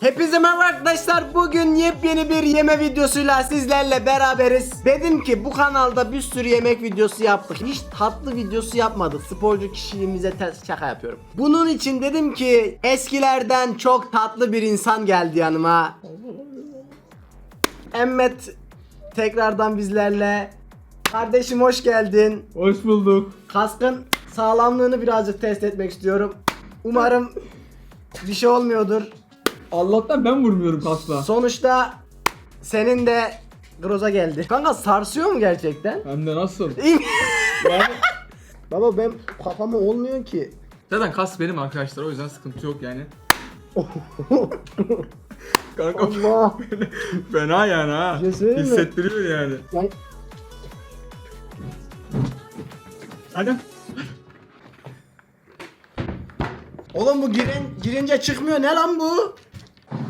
Hepinize merhaba arkadaşlar. Bugün yepyeni bir yeme videosuyla sizlerle beraberiz. Dedim ki bu kanalda bir sürü yemek videosu yaptık. Hiç tatlı videosu yapmadık. Sporcu kişiliğimize ters şaka yapıyorum. Bunun için dedim ki eskilerden çok tatlı bir insan geldi yanıma. Emmet tekrardan bizlerle. Kardeşim hoş geldin. Hoş bulduk. Kaskın sağlamlığını birazcık test etmek istiyorum. Umarım bir şey olmuyordur. Allah'tan ben vurmuyorum kasla. Sonuçta senin de groza geldi. Kanka sarsıyor mu gerçekten? Hem de nasıl? Yani Baba ben kafama olmuyor ki. zaten kas benim arkadaşlar o yüzden sıkıntı yok yani. Kanka Allah. fena yani ha. Bir şey söyleyeyim mi? Hissettiriyor yani. Lan Hadi. Oğlum bu girin, girince çıkmıyor ne lan bu?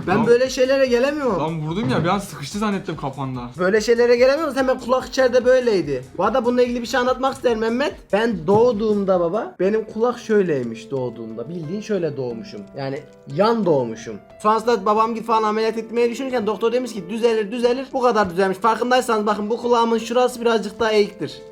Ben Lan- böyle şeylere gelemiyorum. Lan vurdum ya bir an sıkıştı zannettim kafanda. Böyle şeylere gelemiyoruz. Hemen kulak içeride böyleydi. Bu arada bununla ilgili bir şey anlatmak isterim Mehmet. Ben doğduğumda baba benim kulak şöyleymiş doğduğumda. Bildiğin şöyle doğmuşum. Yani yan doğmuşum. Sonrasında babam git falan ameliyat etmeyi düşünürken doktor demiş ki düzelir düzelir. Bu kadar düzelmiş. Farkındaysanız bakın bu kulağımın şurası birazcık daha eğiktir.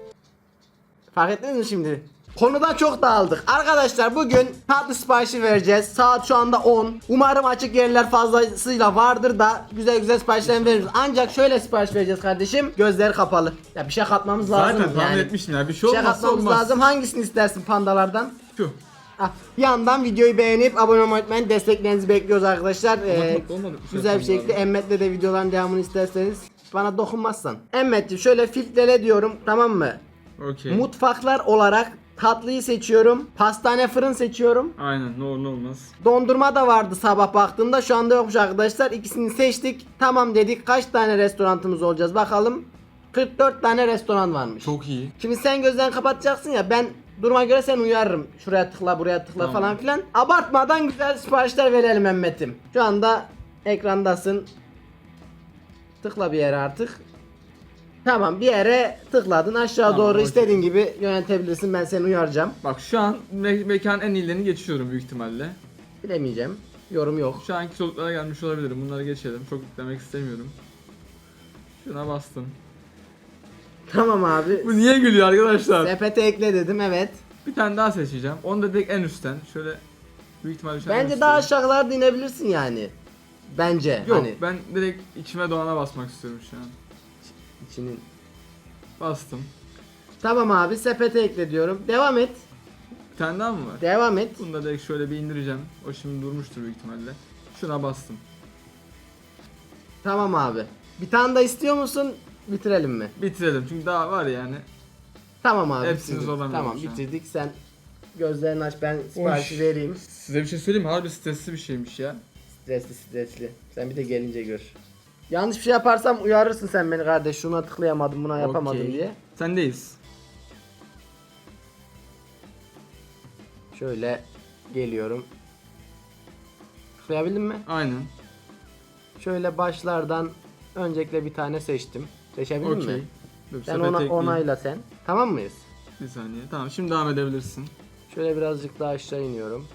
Fark ettiniz mi şimdi? Konudan çok dağıldık. Arkadaşlar bugün tatlı siparişi vereceğiz. Saat şu anda 10. Umarım açık yerler fazlasıyla vardır da güzel güzel siparişler veririz. Ancak şöyle sipariş vereceğiz kardeşim. Gözleri kapalı. Ya bir şey katmamız lazım. Zaten tahmin yani. etmiştim ya bir şey Bir şey olmazsa katmamız olmaz. lazım. Hangisini istersin pandalardan? Şu. Ah, bir yandan videoyu beğenip abone olmayı unutmayın. Desteklerinizi bekliyoruz arkadaşlar. Ee, şey güzel bir şekilde. Emmet'le de videoların devamını isterseniz bana dokunmazsan. Emmet'ciğim şöyle filtrele diyorum tamam mı? Okey. Mutfaklar olarak tatlıyı seçiyorum. Pastane fırın seçiyorum. Aynen ne olur ne olmaz. Dondurma da vardı sabah baktığımda. Şu anda yokmuş arkadaşlar. İkisini seçtik. Tamam dedik. Kaç tane restoranımız olacağız bakalım. 44 tane restoran varmış. Çok iyi. Şimdi sen gözlerini kapatacaksın ya ben duruma göre sen uyarırım. Şuraya tıkla buraya tıkla Tamam. falan filan. Abartmadan güzel siparişler verelim Mehmet'im. Şu anda ekrandasın. Tıkla bir yere artık. Tamam bir yere tıkladın aşağı Tamam, doğru okey. istediğin gibi yönetebilirsin ben seni uyaracağım. Bak şu an me- mekan en iyilerini geçiyorum büyük ihtimalle. Bilemeyeceğim. Yorum yok. Şu anki soluklara gelmiş olabilirim. Bunları geçelim. Çok yüklemek istemiyorum. Şuna bastım. Tamam abi. Bu niye gülüyor arkadaşlar? Sepete ekle dedim evet. Bir tane daha seçeceğim. Onu da direkt en üstten. Şöyle büyük ihtimalle şu an en Bence daha aşağılara inebilirsin yani. Bence. Yok Hani ben direkt içime doğana basmak istiyorum şu an. İçinin. Bastım. Tamam abi sepete ekle diyorum. Devam et. Bir tane daha mı var? Devam et. Bunu da direkt şöyle bir indireceğim. O şimdi durmuştur büyük ihtimalle. Şuna bastım. Tamam abi. Bir tane daha istiyor musun? Bitirelim mi? Bitirelim çünkü daha var yani. Tamam abi. Hepsini bitirdik. zorlamıyorum Tamam şu an. bitirdik. Sen gözlerini aç ben siparişi Oy. vereyim. Size bir şey söyleyeyim mi? Harbi stresli bir şeymiş ya. Stresli stresli. Sen bir de gelince gör. Yanlış bir şey yaparsam uyarırsın sen beni kardeş. Şuna tıklayamadım buna yapamadım Okey. diye. Sendeyiz. Şöyle geliyorum. Tıklayabildin mi? Aynen. Şöyle başlardan öncelikle bir tane seçtim. Seçebildin Okey. mi? Dur, Sen sepete ona ekleyeyim. onayla sen. Tamam mıyız? Bir saniye. Tamam şimdi devam edebilirsin. Şöyle birazcık daha aşağı iniyorum.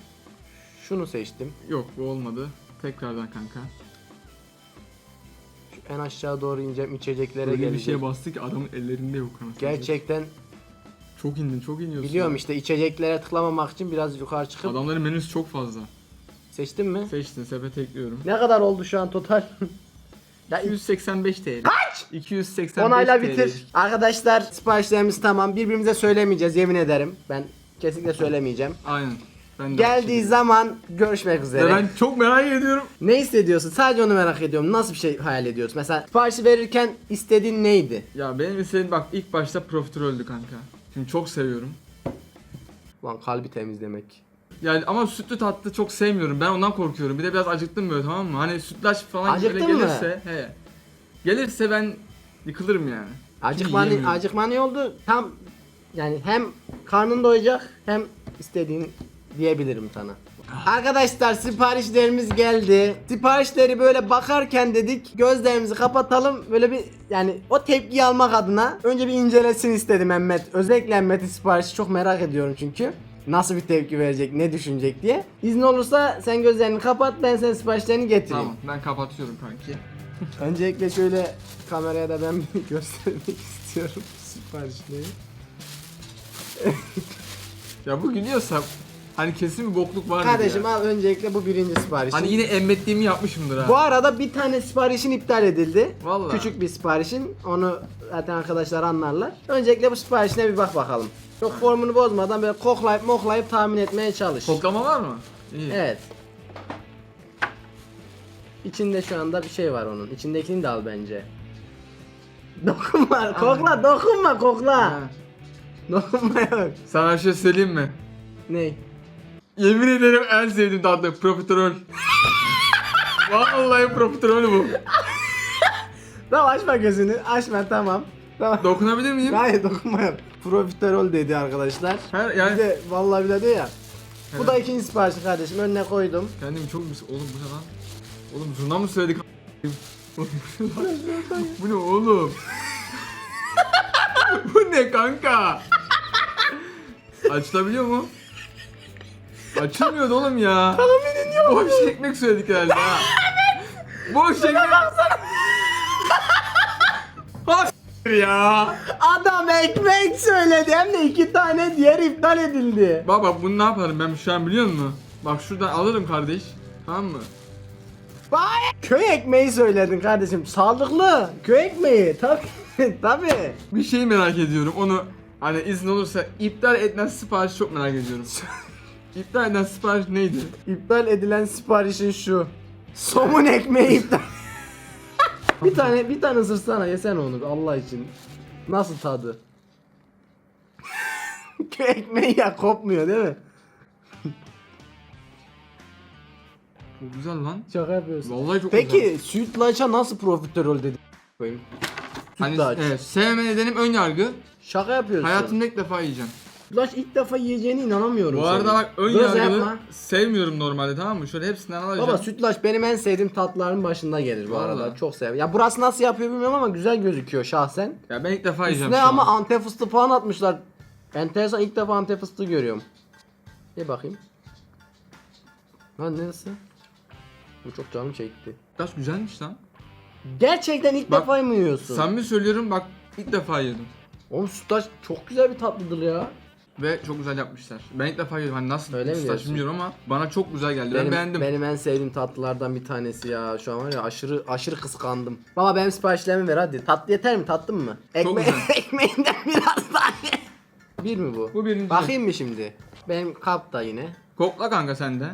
Şunu seçtim. Yok bu olmadı. Tekrardan kanka. En aşağı doğru ineceğim içeceklere Öyle bir gelecek. şeye bastı ki adamın ellerinde yok anasını satayım. Gerçekten Çok indin çok iniyorsun. biliyorum işte içeceklere tıklamamak için biraz yukarı çıkıp Adamların menüsü çok fazla. seçtin mi? Seçtin sepete ekliyorum. Ne kadar oldu şu an total? ya 285 TL. Kaç? 285 onayla TL. bitir. Arkadaşlar siparişlerimiz tamam. Birbirimize söylemeyeceğiz yemin ederim. Ben kesinlikle söylemeyeceğim. Aynen. Ben de Geldiği zaman görüşmek üzere. Ben çok merak ediyorum. Ne hissediyorsun? Sadece onu merak ediyorum. Nasıl bir şey hayal ediyorsun? Mesela siparişi verirken istediğin neydi? Ya benim istediğim bak ilk başta profiteroldü kanka. Şimdi çok seviyorum. Lan kalbi temizlemek. Yani ama sütlü tatlı çok sevmiyorum. Ben ondan korkuyorum. Bir de biraz acıktım böyle tamam mı? Hani sütlaç falan Acıktın böyle mı? gelirse, he. Gelirse ben yıkılırım yani. Acıkman, yiyemiyorum. acıkman iyi oldu. Tam yani hem karnın doyacak hem istediğin diyebilirim sana. Arkadaşlar siparişlerimiz geldi. Siparişleri böyle bakarken dedik gözlerimizi kapatalım. Böyle bir yani o tepkiyi almak adına önce bir incelesin istedim Mehmet. Özellikle Mehmet'in siparişi çok merak ediyorum çünkü. nasıl bir tepki verecek, ne düşünecek diye. İzin olursa sen gözlerini kapat, ben senin siparişlerini getireyim. Tamam ben kapatıyorum kanki. Öncelikle şöyle kameraya da ben bir göstermek istiyorum siparişleri. Ya bu gülüyorsa hani kesin bir bokluk var Kardeşim al öncelikle bu birinci siparişin. Hani yine emmettiğimi yapmışımdır ha. Bu arada bir tane siparişin iptal edildi. Vallahi. Küçük bir siparişin. Onu zaten arkadaşlar anlarlar. Öncelikle bu siparişine bir bak bakalım. Çok formunu bozmadan böyle koklayıp moklayıp tahmin etmeye çalış. Koklama var mı? İyi. Evet. İçinde şu anda bir şey var onun. İçindekini de al bence. Dokunma, kokla, dokunma, kokla. Ha. Dokunma yok. Sana bir şey söyleyeyim mi? Ne? Yemin ederim en sevdiğim tatlı profiterol. Vallahi profiterol bu. Tamam açma gözünü, açma tamam. Tamam. Dokunabilir miyim? Hayır dokunma yok. Profiterol dedi arkadaşlar. Her Bir yani de vallahi bir de diyor ya. Bu da ikinci siparişi kardeşim önüne koydum. kendimi çok mis oğlum bu ne lan? Oğlum zurna mı söyledik? Bu ne oğlum? bu ne kanka? Açılabiliyor mu? Açılmıyordu oğlum ya. Tahmin ediyorum. Boş ekmek söyledik herhalde ha. Boş ekmek. Ha s**tir ya. Adam ekmek söyledi hem de iki tane diğer iptal edildi. Baba bunu ne yaparım ben şu an biliyor musun? Bak şuradan alırım kardeş. Tamam mı? Vay! Köy ekmeği söyledin kardeşim. Sağlıklı. Köy ekmeği. Tabii. Tabii. Bir şey merak ediyorum. Onu hani izin olursa iptal edilen siparişi çok merak ediyorum. iptal edilen sipariş neydi? İptal edilen siparişin şu. Somun ekmeği iptal. bir tane bir tane ısırsana yesene onu Allah için. Nasıl tadı? Köy ekmeği ya kopmuyor değil mi? Çok güzel lan. Şaka yapıyorsun. Vallahi çok güzel. Peki sütlaça nasıl profiterol dedi? Koyayım. Hani Sütlaç. evet, sevme nedenim ön yargı. Şaka yapıyorsun. Hayatımda ilk defa yiyeceğim. Sütlaç ilk defa yiyeceğine inanamıyorum. Bu arada senin. bak ön Dur, yargılı yapma. sevmiyorum normalde tamam mı? Şöyle hepsinden alacağım. Baba sütlaç benim en sevdiğim tatlıların başında gelir bu Vallahi. arada. Çok seviyorum. Ya burası nasıl yapıyor bilmiyorum ama güzel gözüküyor şahsen. Ya ben ilk defa yiyeceğim Üstüne şu ama an. antep fıstığı falan atmışlar. Enteresan ilk defa antep fıstığı görüyorum. Bir bakayım. Lan neresi? Bu çok canım çekti. Biraz güzelmiş lan. Gerçekten ilk Bak, defa mı yiyorsun? Samimi söylüyorum bak ilk defa yedim. Oğlum sütlaç çok güzel bir tatlıdır ya. Ve çok güzel yapmışlar. Ben ilk defa yedim. Hani nasıl Öyle mi diyorsun? bilmiyorum ama bana çok güzel geldi. Ben beğendim. benim en sevdiğim tatlılardan bir tanesi ya. Şu an var ya aşırı aşırı kıskandım. Baba benim siparişlerimi ver hadi. Tatlı yeter mi? Tattın mı? Ekme güzel. ekmeğinden biraz daha ye. Bir mi bu? Bu birinci. Bakayım mı şimdi? Benim kap da yine. Kokla kanka sen de.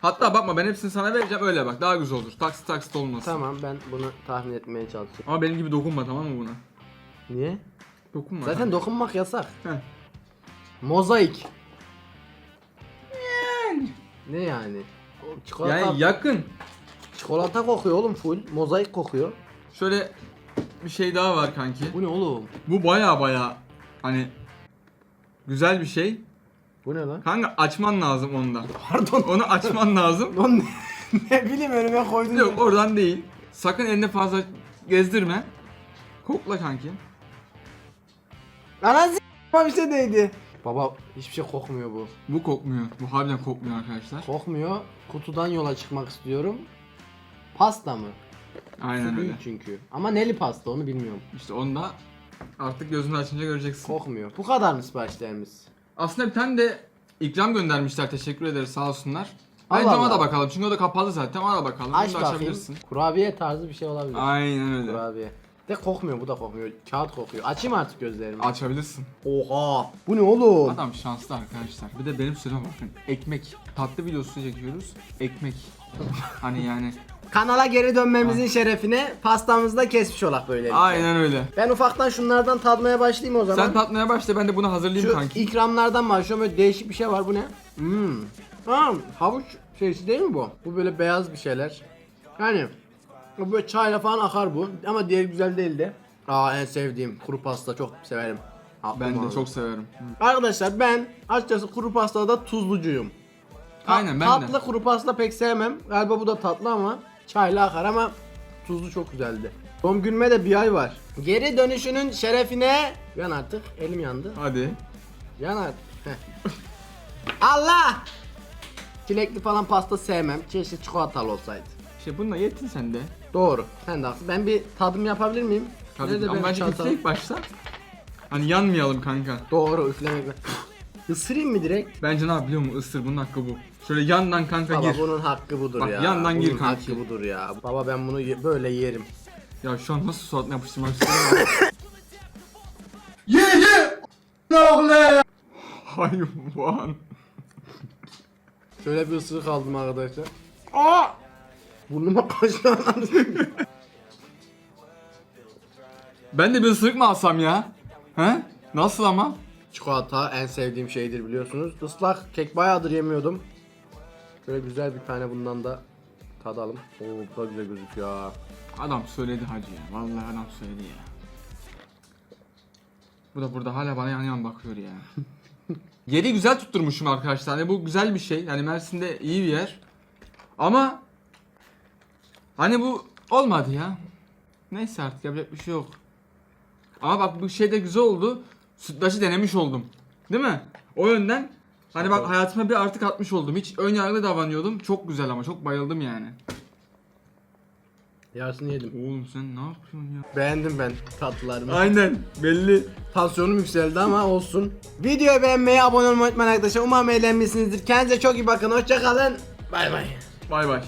Hatta bakma ben hepsini sana vereceğim öyle bak daha güzel olur. Taksit taksit olmasın. Tamam ben bunu tahmin etmeye çalışıyorum. Ama benim gibi dokunma tamam mı buna? Niye? Dokunma. Zaten dokunmak yasak. Heh. Mozaik. Ne yani? O Çikolata, Yani yakın. çikolata kokuyor oğlum full. Mozaik kokuyor. Şöyle bir şey daha var kanki. Bu ne oğlum? Bu baya baya hani güzel bir şey. Bu ne lan? Kanka açman lazım onu da. Pardon. Onu açman lazım. Lan ne, ne bileyim önüme koydun. Yok oradan değil. Sakın elinde fazla gezdirme. Kokla kanki. Anasını bir şey değdi. Baba hiçbir şey kokmuyor bu. Bu kokmuyor. Bu harbiden kokmuyor arkadaşlar. Kokmuyor. Kutudan yola çıkmak istiyorum. Pasta mı? Aynen öyle. Büyük çünkü. Ama neli pasta onu bilmiyorum. İşte onu da artık gözünü açınca göreceksin. Kokmuyor. Bu kadar mı siparişlerimiz? Aslında bir tane de ikram göndermişler. Teşekkür ederiz sağ olsunlar. Bence Allah ona da Allah. bakalım çünkü o da kapalı zaten. Ona da bakalım. Aç Bunu da bakayım. açabilirsin. Kurabiye tarzı bir şey olabilir. Aynen öyle. Kurabiye. De kokmuyor bu da kokmuyor. Kağıt kokuyor. Açayım artık gözlerimi. Açabilirsin. Oha. Bu ne oğlum? Adam şanslı arkadaşlar. Bir de benim sözüme bakın. Ekmek. Tatlı videosu çekiyoruz. Ekmek. hani yani. Kanala geri dönmemizin şerefine pastamızı da kesmiş olak böyle. Aynen öyle. Ben ufaktan şunlardan tadmaya başlayayım o zaman. Sen tatmaya başla ben de bunu hazırlayayım Şu kanki. ikramlardan başlıyorum. Böyle değişik bir şey var. Bu ne? Hmm. Ha, havuç şeysi değil mi bu? Bu böyle beyaz bir şeyler. Yani böyle çayla falan akar bu. Ama diğer güzel değil de. Aa en sevdiğim kuru pasta çok severim. Aklım Ben de aldı. çok severim. Arkadaşlar ben açıkçası kuru pastada tuzlucuyum. Ta- Aynen ben tatlı de. kuru pasta pek sevmem. Galiba bu da tatlı ama çayla akar ama tuzlu çok güzeldi. Doğum günüme de bir ay var. Geri dönüşünün şerefine yan artık elim yandı. Hadi. Yan artık. Heh. Allah! Çilekli falan pasta sevmem. Keşke çikolatalı olsaydı. Şey bununla yetin sen de. Doğru. Sen de haklısın. Ben bir tadım yapabilir miyim? Tabii Nerede ama benim bence çantam? bitirek başta. Hani yanmayalım kanka. Doğru üflemek. Isırayım mı direkt? Bence ne yap biliyor musun? Isır bunun hakkı bu. Şöyle yandan kanka Baba gir. bunun hakkı budur Bak, ya. yandan bunun gir kanki. hakkı budur ya. Baba ben bunu ye- böyle yerim. Ya şu an nasıl suratına yapıştırmak istiyorum. Ye ye! Ne oğlum? Hayvan. Şöyle bir ısırık aldım arkadaşlar. Aa! Burnuma kaçtı. Ben de bir ısırık mı alsam ya? He? Nasıl ama? Çikolata en sevdiğim şeydir biliyorsunuz. Islak kek bayağıdır yemiyordum. Şöyle güzel bir tane bundan da tadalım. Oo bu da güzel gözüküyor. ha. Adam söyledi hacı ya. Vallahi adam söyledi ya. Bu da burada hala bana yan yan bakıyor ya. Yeri güzel tutturmuşum arkadaşlar. Hani bu güzel bir şey. Yani Mersin'de iyi bir yer. Ama hani bu olmadı ya. Neyse artık yapacak bir şey yok. Ama bak bu şey de güzel oldu. Sütlaçı denemiş oldum. Değil mi? O yönden hani bak hayatıma bir artık atmış oldum. Hiç ön yargılı davranıyordum. Çok güzel ama çok bayıldım yani. Yarısını yedim. Oğlum sen ne yapıyorsun ya? Beğendim ben tatlılarımı. Aynen belli. Tansiyonum yükseldi ama olsun. Videoyu beğenmeyi, abone olmayı unutmayın arkadaşlar. Umarım eğlenmişsinizdir. Kendinize çok iyi bakın. Hoşçakalın. Bay bay. Bay bay.